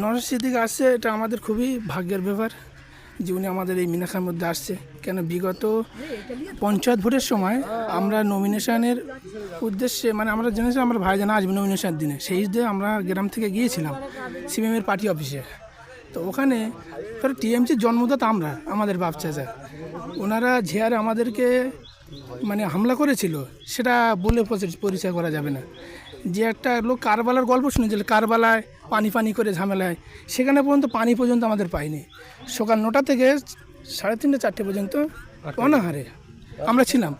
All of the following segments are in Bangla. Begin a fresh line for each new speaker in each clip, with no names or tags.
নরেশ সিদ্দিক আসছে এটা আমাদের খুবই ভাগ্যের ব্যাপার যে উনি আমাদের এই মিনাখার মধ্যে আসছে। কেন বিগত পঞ্চায়েত ভোটের সময় আমরা নমিনেশনের উদ্দেশ্যে মানে আমরা জেনেছিলাম আমরা ভাইজান আসবে নমিনেশনের দিনে। সেই দিয়ে আমরা গ্রাম থেকে গিয়েছিলাম, সিপিএমের পার্টি অফিসে। তো ওখানে টিএমসির জন্মদাতা আমরা, আমাদের বাপ চাচা। ওনারা ঝেয়ারে আমাদেরকে মানে হামলা করেছিল, সেটা বলে পরিচয় করা যাবে না। যে একটা লোক কারবালার গল্প শুনেছিল কারবালায় পানি পানি করে ঝামেলায় সেখানে পর্যন্ত পানি পর্যন্ত আমাদের পাইনি সকাল নটা থেকে সাড়ে তিনটে চারটে পর্যন্ত অনাহারে আমরা ছিলাম।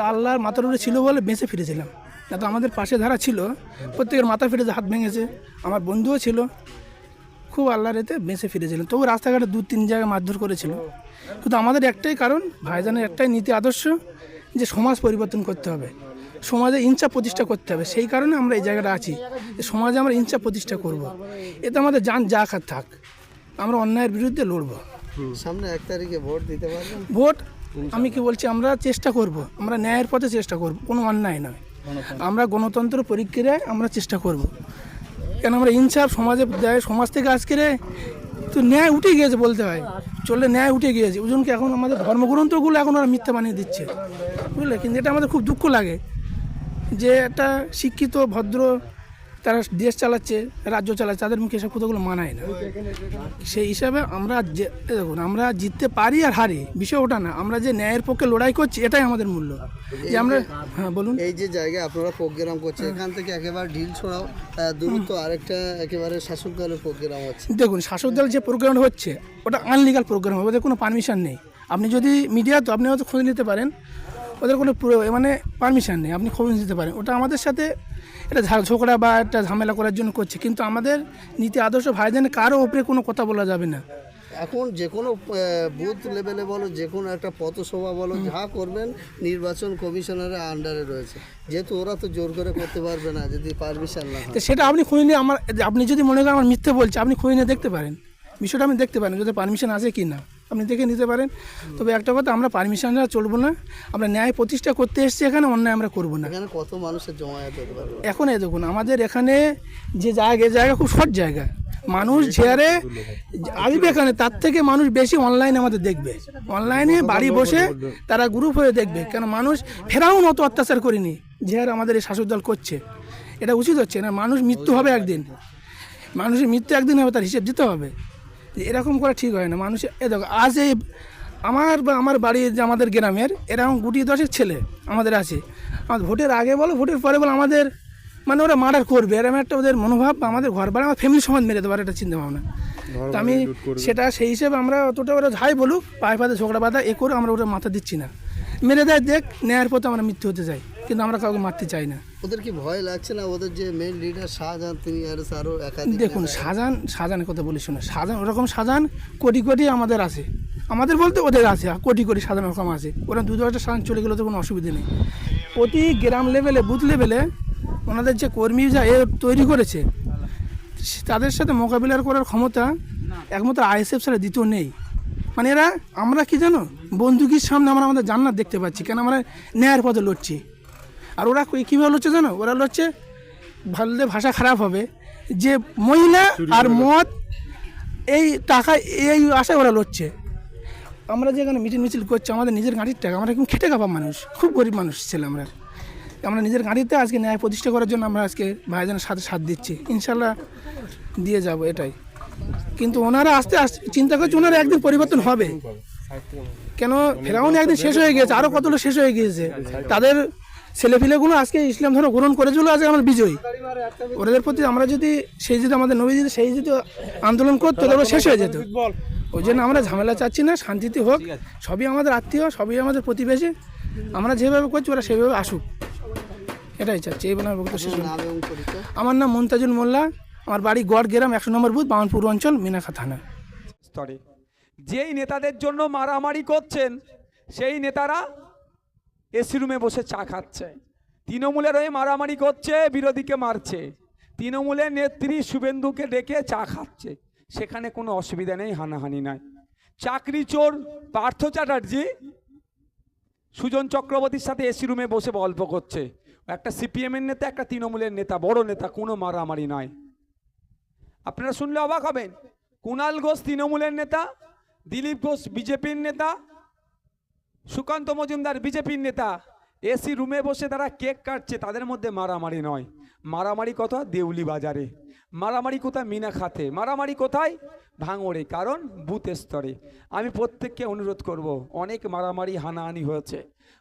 আল্লাহর মাথার উপরে ছিল বলে বেঁচে ফিরেছিলাম। না তো আমাদের পাশে ধারা ছিল প্রত্যেকের মাথা ফিরেছে হাত ভেঙেছে। আমার বন্ধুও ছিল। খুব আল্লাহর এতে বেঁচে ফিরেছিলেন তবু রাস্তাঘাটে দু তিন জায়গায় মারধর করেছিল। কিন্তু আমাদের একটাই কারণ ভাইজানের একটাই নীতি আদর্শ যে সমাজ পরিবর্তন করতে হবে। সমাজে ইনচা প্রতিষ্ঠা করতে হবে। সেই কারণে আমরা এই জায়গাটা আছি। যে সমাজে আমরা ইনচা প্রতিষ্ঠা করব। এতে আমাদের যান যা খাত থাক। আমরা অন্যায়ের বিরুদ্ধে লড়ব।
সামনে এক তারিখে ভোট দিতে পারবেন?
ভোট আমি কি বলছি আমরা চেষ্টা করব। আমরা ন্যায়ের পথে চেষ্টা করব। কোনো অন্যায় নয়। আমরা গণতন্ত্র পরীক্ষায় আমরা চেষ্টা করব। কেন আমরা ইনসাফ সমাজে দেয় সমাজ থেকে আজকে রে তো ন্যায় উঠে গিয়েছে বলতে হয়। চললে ন্যায় উঠে গিয়েছে। ওজনকে এখন আমাদের ধর্মগ্রন্থগুলো এখন ওরা মিথ্যা বানিয়ে দিচ্ছে? বুঝলে? কিন্তু এটা আমাদের খুব দুঃখ লাগে। যে একটা শিক্ষিত ভদ্র তারা দেশ চালাচ্ছে রাজ্য চালাচ্ছে তাদের মুখে এসব কথাগুলো মানায় না। সেই হিসাবে আমরা দেখুন আমরা জিততে পারি আর হারি বিষয় ওটা না। আমরা যে ন্যায়ের পক্ষে লড়াই করছি এটাই আমাদের মূল্য। যে আমরা হ্যাঁ বলুন।
এই যে জায়গায় আপনারা প্রোগ্রাম করছেন এখান থেকে একেবারে ঢিল ছড়াও দূরত্ব আরেকটা একেবারে শাসক দলের প্রোগ্রাম হচ্ছে
দেখুন শাসক দল যে প্রোগ্রামটা হচ্ছে ওটা আনলিগাল প্রোগ্রাম হবে ওদের কোনো পারমিশন নেই। আপনি যদি মিডিয়া তো আপনি হয়তো খোঁজ নিতে পারেন ওদের কোনো মানে পারমিশন নেই আপনি খোঁজ নিতে পারেন। ওটা আমাদের সাথে এটা ঝগড়া বা একটা ঝামেলা করার জন্য করছে। কিন্তু আমাদের নীতি আদর্শ ভাইজানে কারও ওপরে কোনো কথা বলা যাবে না।
এখন যে কোনো বুথ লেভেলে বলো যে কোনো একটা পথসভা বলো যা করবেন নির্বাচন কমিশনারের আন্ডারে রয়েছে। যেহেতু ওরা তো জোর করে করতে পারবে না যদি পারমিশন না
তো সেটা আপনি খুঁজে নিয়ে আমার আপনি যদি মনে করেন আমার মিথ্যে বলছে আপনি খুঁজে নিয়ে দেখতে পারেন। বিষয়টা আমি দেখতে পারেন যদি পারমিশন আছে কি না। আপনি দেখে নিতে পারেন। তবে একটা কথা আমরা পারমিশন চলবো না। আমরা ন্যায় প্রতিষ্ঠা করতে এসেছি এখানে অন্যায় আমরা করব না।
এখানে কত মানুষের জমায়েত হতে পারবে
এখন এই দেখুন আমাদের এখানে যে জায়গা জায়গা খুব শর্ট জায়গা। মানুষ ঝেয়ারে আসবে এখানে তার থেকে মানুষ বেশি অনলাইনে আমাদের দেখবে। অনলাইনে বাড়ি বসে তারা গ্রুপ হয়ে দেখবে। কেন মানুষ ফেরাউন অত অত্যাচার করিনি ঝেয়ার আমাদের এই শাসক দল করছে। এটা উচিত হচ্ছে না মানুষ মৃত্যু হবে একদিন। মানুষের মৃত্যু একদিন হবে তার হিসেব দিতে হবে। এরকম করা ঠিক হয় না। মানুষ এ দেখো আজ এই আমার বা আমার বাড়ির যে আমাদের গ্রামের এরকম গুটি দশের ছেলে আমাদের আছে। আমাদের ভোটের আগে বলো ভোটের পরে বলো আমাদের মানে ওরা মার্ডার করবে। এরকম একটা ওদের মনোভাব বা আমাদের ঘর বাড়ি আমার ফ্যামিলি সমাজ মেরে দেওয়ার একটা চিন্তা ভাবনা তো আমি সেটা সেই হিসেবে আমরা অতটা ওরা যাই বলুক পায়ে পাতে ঝগড়া বাধা এ করে আমরা ওটা মাথা দিচ্ছি না। মেরে দেয় দেখ নেয়ার পথে আমরা মৃত্যু হতে চাই। কিন্তু আমরা কাউকে মারতে চাই না।
ওদের কি ভয় লাগছে না? ওদের যে মেন লিডার শাহজাহান তিনি আর আরও একাধিক
দেখুন শাহজাহান শাহজাহানের কথা বলি শোনো শাহজাহান ওরকম শাহজাহান কোটি কোটি আমাদের আছে। আমাদের বলতে ওদের আছে কোটি কোটি সাধারণ রকম আছে। ওরা দু দশটা শাহজাহান চলে গেলে তো কোনো অসুবিধা নেই। প্রতি গ্রাম লেভেলে বুথ লেভেলে ওনাদের যে কর্মী যা এ তৈরি করেছে তাদের সাথে মোকাবিলার করার ক্ষমতা একমাত্র আইএসএফ ছাড়া দ্বিতীয় নেই। মানে এরা আমরা কি জানো? বন্দুকির সামনে আমরা আমাদের জান্নাত দেখতে পাচ্ছি কেন আমরা ন্যায়ের পথে লড়ছি? আর ওরা কীভাবে লড়ছে জানো? ওরা লড়ছে ভালো ভাষা খারাপ হবে। যে মহিলা আর মদ এই টাকা এই আশায় ওরা লড়ছে। আমরা যেখানে মিছিল মিছিল করছি আমাদের নিজের গাড়ির টাকা আমরা কিন্তু খেটে খাওয়া মানুষ খুব গরিব মানুষ ছিল আমরা। আমরা নিজের গাড়িতে আজকে ন্যায় প্রতিষ্ঠা করার জন্য আমরা আজকে ভাইজানের সাথে সাথ দিচ্ছি। ইনশাল্লাহ দিয়ে যাব এটাই। কিন্তু ওনারা আস্তে আস্তে চিন্তা করছে ওনারা একদিন পরিবর্তন হবে। কেন ফেরাউন একদিন শেষ হয়ে গিয়েছে আরও কতগুলো শেষ হয়ে গিয়েছে? তাদের ছেলেপিলেগুলো আজকে ইসলাম ধর্ম গ্রহণ করেছিল, আজকে আমরা বিজয়ী। ওদের প্রতি আমরা যদি সেই যদি আমাদের নবী যদি সেই যদি আন্দোলন করতো, তাহলে শেষ হয়ে যেত। ওই জন্য আমরা ঝামেলা চাচ্ছি না, শান্তিতে হোক। সবই আমাদের আত্মীয়, সবই আমাদের প্রতিবেশী। আমরা যেভাবে করছি, ওরা সেভাবে আসুক। এটাই চাচ্ছি, এই বলে বক্তব্য শেষ আমার নাম মন্তাজুল মোল্লা। আমার বাড়ি গড় গ্রাম, একশো নম্বর বুথ, বামনপুর অঞ্চল মিনাখা থানা।
স্তরে। যেই নেতাদের জন্য মারামারি করছেন, সেই নেতারা এসি রুমে বসে চা খাচ্ছে। তৃণমূলের হয়ে মারামারি করছে, বিরোধীকে মারছে। তৃণমূলের নেত্রী শুভেন্দুকে ডেকে চা খাচ্ছে। সেখানে কোনো অসুবিধা নেই, হানাহানি নাই। চাকরি চোর পার্থ চ্যাটার্জি সুজন চক্রবর্তীর সাথে এসি রুমে বসে গল্প করছে। একটা সিপিএমের নেতা, একটা তৃণমূলের নেতা, বড় নেতা, কোনো মারামারি নয় আপনারা শুনলে অবাক হবেন। কুণাল ঘোষ তৃণমূলের নেতা, দিলীপ ঘোষ বিজেপির নেতা সুকান্ত মজুমদার বিজেপির নেতা। এসি রুমে বসে তারা কেক কাটছে, তাদের মধ্যে মারামারি নয়। মারামারি কোথায়? দেউলি বাজারে। মারামারি কোথায়? মিনা খাতে মারামারি কোথায়? ভাঙড়ে, কারণ বুথ স্তরে। আমি প্রত্যেককে অনুরোধ করব, অনেক মারামারি হানাহানি হয়েছে।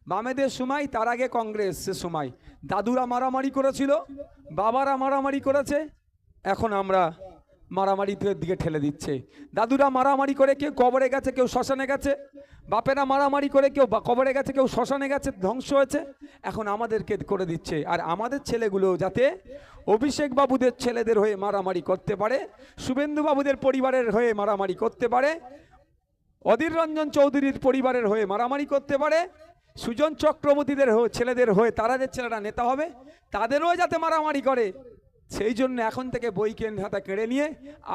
বামেদের সময়, তার আগে কংগ্রেস সে সময়। দাদুরা মারামারি করেছিল, বাবারা মারামারি করেছে, এখন আমরা মারামারিতে দিকে ঠেলে দিচ্ছে। দাদুরা মারামারি করে কেউ কবরে গেছে, কেউ শ্মশানে গেছে বাপেরা মারামারি করে কেউ কবরে গেছে, কেউ শ্মশানে গেছে, ধ্বংস হয়েছে। এখন আমাদেরকে করে দিচ্ছে। আর আমাদের ছেলেগুলো যাতে অভিষেক বাবুদের ছেলেদের হয়ে মারামারি করতে পারে, শুভেন্দু বাবুদের পরিবারের হয়ে মারামারি করতে পারে, অধীর রঞ্জন চৌধুরীর পরিবারের হয়ে মারামারি করতে পারে, সুজন চক্রবর্তীদের ছেলেদের হয়ে তারা যে ছেলেরা নেতা হবে, তাদেরও যাতে মারামারি করে। সেই জন্য এখন থেকে বই কেন হাতা কেড়ে নিয়ে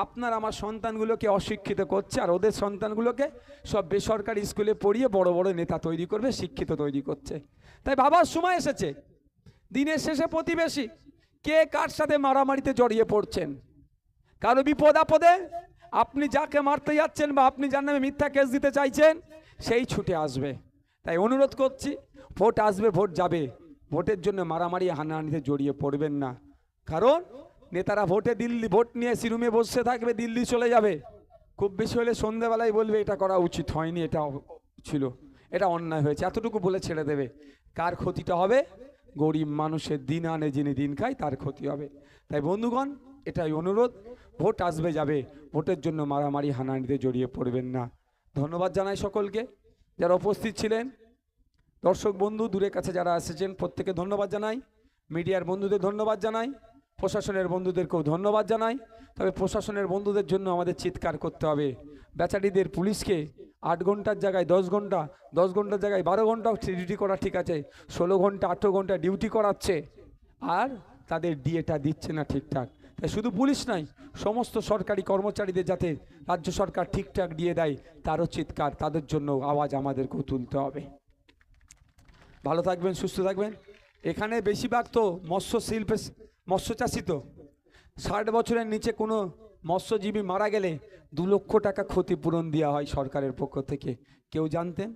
আপনার আমার সন্তানগুলোকে অশিক্ষিত করছে আর ওদের সন্তানগুলোকে সব বেসরকারি স্কুলে পড়িয়ে বড় বড় নেতা তৈরি করবে, শিক্ষিত তৈরি করছে। তাই বাবার সময় এসেছে। দিনের শেষে প্রতিবেশী, কে কার সাথে মারামারিতে জড়িয়ে পড়ছেন? কারও বিপদ আপদে? আপনি যাকে মারতে যাচ্ছেন বা আপনি যার নামে মিথ্যা কেস দিতে চাইছেন, সেই ছুটে আসবে। তাই অনুরোধ করছি, ভোট আসবে, ভোট যাবে। ভোটের জন্য মারামারি, হানাহানিতে জড়িয়ে পড়বেন না। কারণ নেতারা ভোটে দিল্লি, ভোট নিয়ে সিরুমে বসে থাকবে, দিল্লি চলে যাবে। খুব বেশি হলে সন্ধেবেলায় বলবে, এটা করা উচিত হয়নি, এটা ছিল, এটা অন্যায় হয়েছে। এতটুকু বলে ছেড়ে দেবে। কার ক্ষতিটা হবে? গরিব মানুষের দিন আনে যিনি দিন খায়, তার ক্ষতি হবে। তাই বন্ধুগণ, এটাই অনুরোধ, ভোট আসবে যাবে, ভোটের জন্য মারামারি, হানাহানিতে জড়িয়ে পড়বেন না। ধন্যবাদ জানাই সকলকে। যারা উপস্থিত ছিলেন, দর্শক বন্ধু, দূরের কাছে যারা এসেছেন প্রত্যেকে ধন্যবাদ জানাই। মিডিয়ার বন্ধুদের ধন্যবাদ জানাই। প্রশাসনের বন্ধুদেরকেও ধন্যবাদ জানাই। তবে প্রশাসনের বন্ধুদের জন্য আমাদের চিৎকার করতে হবে। বেচারিদের পুলিশকে আট ঘণ্টার জায়গায় দশ ঘণ্টা, দশ ঘণ্টার জায়গায় বারো ঘণ্টা ডিউটি করা ঠিক আছে। ষোলো ঘণ্টা, আঠেরো ঘণ্টা ডিউটি করাচ্ছে। আর তাদের ডিএটা দিচ্ছে না ঠিকঠাক। তাই শুধু পুলিশ নাই সমস্ত সরকারি কর্মচারীদের যাতে রাজ্য সরকার ঠিকঠাক দিয়ে দেয়, তারও চিৎকার, তাদের জন্য আওয়াজ আমাদেরকেও তুলতে হবে। ভালো থাকবেন, সুস্থ থাকবেন। এখানে বেশিরভাগ তো মৎস্য শিল্পে মৎস্য চাষি তো। ষাট বছরের নিচে কোনো মৎস্যজীবী মারা গেলে দু লক্ষ টাকা ক্ষতিপূরণ দেওয়া হয় সরকারের পক্ষ থেকে। কেউ জানতেন?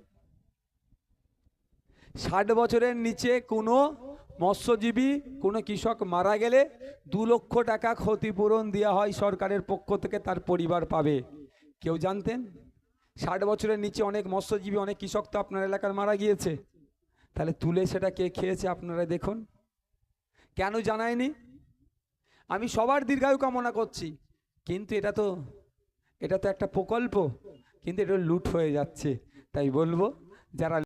ষাট বছরের নিচে কোনো মৎস্যজীবী, কোনো কৃষক মারা গেলে দু লক্ষ টাকা ক্ষতিপূরণ দেওয়া হয় সরকারের পক্ষ থেকে, তার পরিবার পাবে। কেউ জানতেন? ষাট বছরের নিচে অনেক মৎস্যজীবী, অনেক কৃষক তো আপনার এলাকার মারা গিয়েছে। তাহলে তুলে সেটা কে খেয়েছে আপনারা দেখুন। কেন জানায়নি? আমি সবার দীর্ঘায়ু কামনা করছি, কিন্তু এটা তো এটা তো একটা প্রকল্প, কিন্তু এটা লুট হয়ে যাচ্ছে। তাই বলব, যারা